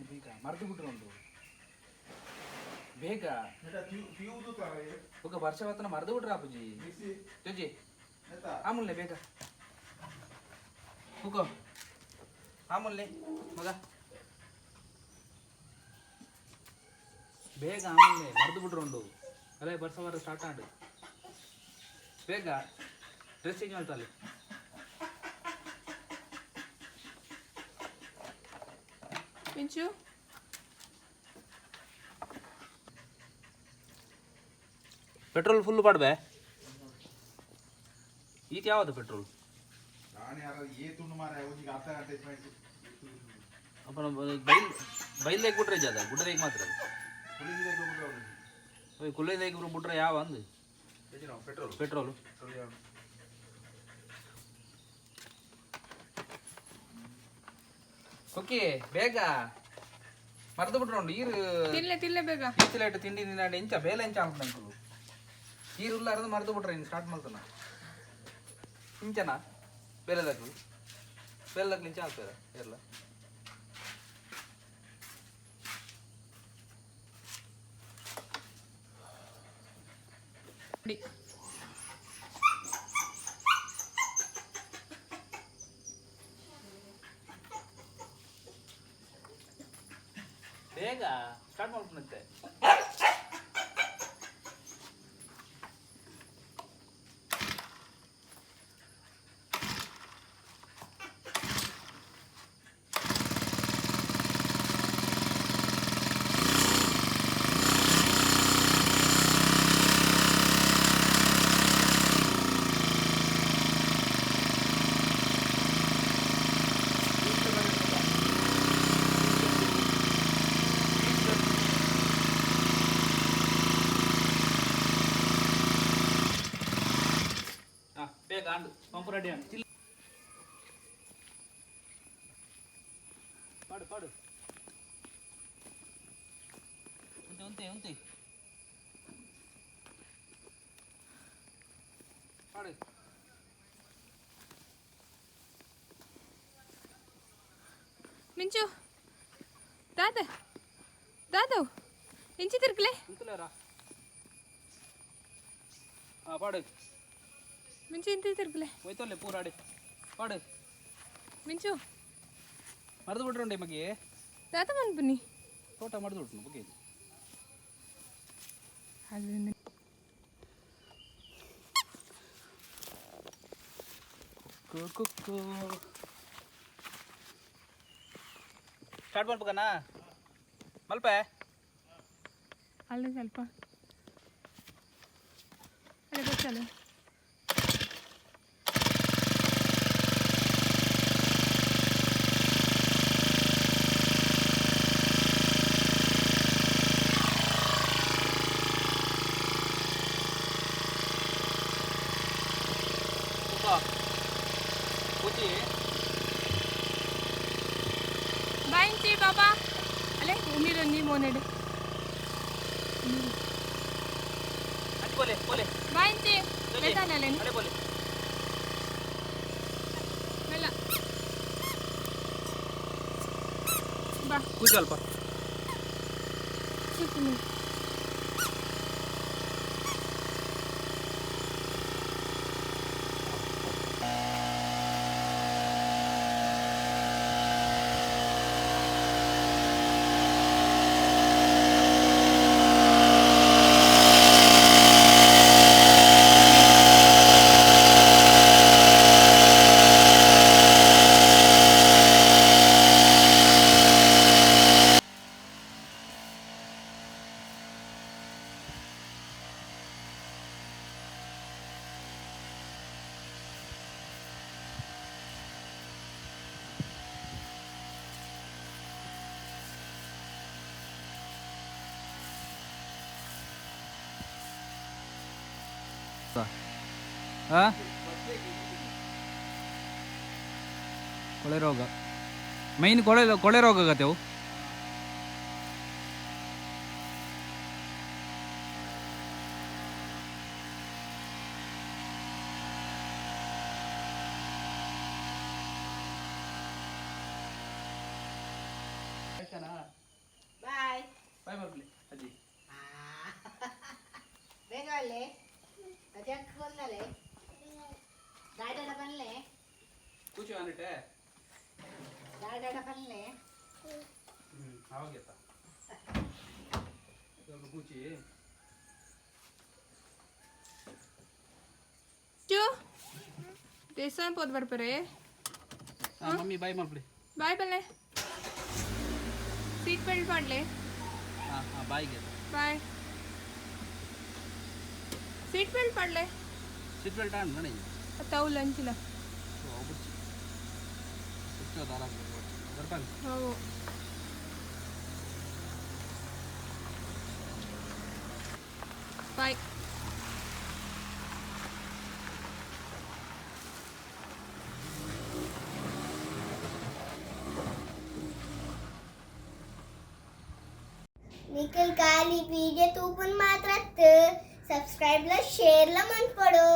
ನೀ ಬೇಗ ಮರೆತು ಬಿಟ್ರು ಒಂದು ಬೇಕಾ ఒక వర్షవతన మరదు కూడా రాపుజీ చూజీ ఆముల్నే బేక కూకో ఆముల్నే మగ ಬೇಗ ಆಮೇಲೆ ಮರೆದು ಬಿಟ್ರು ಅಲ್ಲೇ ಬರ್ಸವಾರ ಸ್ಟಾರ್ಟ್ ಆಡು ಬೇಗ ಡ್ರೆಸ್ ಚೇಂಜ್ ಮಾಡ್ತಾ ಅಲ್ಲಿ ಮಿಂಚು ಪೆಟ್ರೋಲ್ ಫುಲ್ ಪಾಡ್ಬೆ? ಈತ ಯಾವುದು ಪೆಟ್ರೋಲ್ ಅಪ್ಪನ ಬೈಲ್ ಬೈಲ್ದಾಗ ಬಿಟ್ರೆ ಜಾದ ಗುಡ್ಡದಾಗ ಮಾತ್ರ ಓಯ್ ಕುಲ್ಲೈದಾಗ ಬಿಟ್ರೆ ಯಾವ ಅಂದು? ಪೆಟ್ರೋಲ್ ಪೆಟ್ರೋಲು ಓಕೆ ಬೇಗ. ಮರೆತು ಬಿಟ್ರು ಉಂಡು ಈರು. ತಿನ್ಲೆ ತಿನ್ಲೆ ಬೇಗ. ಇತ್ತು ತಿಂಡಿ ನಿನ್ನ ಎಂಚ ಬೇಲೆ ಎಂಚ ಅಂತ ಅಂಕಲು ಈರು ಇಲ್ಲ ಅರ್ದು ಮರೆತು ಬಿಟ್ರೆ ಇನ್ನು ಸ್ಟಾರ್ಟ್ ಮಾಡ್ತಾನ. ಇಂಚನ? ಬೇಲೆದಾಗ್ಲು ಬೇಲೆದಾಗ್ಲು ಇಂಚ ಆಗ್ತದ ಎಲ್ಲ ಡಿ. ಬೇಗ ಸ್ಟಾರ್ಟ್ ಮಾಡ್ಕೊಂಡಂತೆ అండు పంపురెడ్డి అండు పాడు పాడు. ఉంటే ఉంటే ఉంటే. పాడు. మించు. దాదా. దాదావు. ఎంచి తిరగలే ఇంకలేరా? పాడు. ಮಿಂಚು ಇಂತಿ ತಿರ್ಗ್ಲೆ ಹೋಯ್ತಲ್ಲೇ ಪೂರಾಡಿ ಪಾಡು. ಮಿಂಚು. ಮರೆದು ಬಿಟ್ರುಂಡೆ ಮಗೆ ತಾತ ಬಂದು ಬನ್ನಿ. ತೋಟ ಮರೆದು ಬಿಟ್ಟು ಬಗ್ಗೆ ಅದು ಕುಕ್ಕು ಸ್ಟಾರ್ಟ್ ಮಾಡ್ಬೇಕಣ್ಣ ಮಲ್ಪೆ? ಅಲ್ಲ ಸ್ವಲ್ಪ. ಅಲ್ಲ ಗೊತ್ತಲ್ಲ बाईंची बाबा अले उमी रन्नी मोनेड अरे बोले बोले बाईंची बेटा ना लेने अरे बोले मेला बा कुछ अल्पा ठीक नहीं ಕೊಳೆ ರೋಗ. ಮೈನ್ ಕೊಳೆ ಕೊಳೆ ರೋಗ ಆಗತ್ತೇವು ಬಾಯ್ ಬಾಯ್ ಮಗ್ಲಿ ಅನ್ಬಿಟ್ಟೆ ಹ್ಞೂ ಆವಾಗೆತ್ತ ಸ್ವಲ್ಪ ಕೂಚಿ ದೇವಸ್ಥಾನ ಹೋದ್ ಬರ್ಬರೇ ಮಮ್ಮಿ ಬಾಯ್ ಮಾಡ್ಬಿಡಿ ಬಾಯ್ ಬಲ್ಲೆ ಸೀಟ್ ಬೆಲ್ಟ್ ಮಾಡಲಿ ಹಾಂ ಹಾಂ ಬಾಯ್ಗೆ ಬಾಯ್ ಸೀಟ್ ಬೆಲ್ಟ್ ಮಾಡಲೆ ಸೀಟ್ ಬೆಲ್ಟ್ ಆನ್ ಮಾಡಿ ತೌಲ್ ಅಂಚಿಲ್ಲ ಹೋಗ್ಬಿಡ್ತೀನಿ शकतो आता बरं हो बाय निकल काली पीजे तू. पण मात्र सबस्क्राईबला शेअरला मन पडो.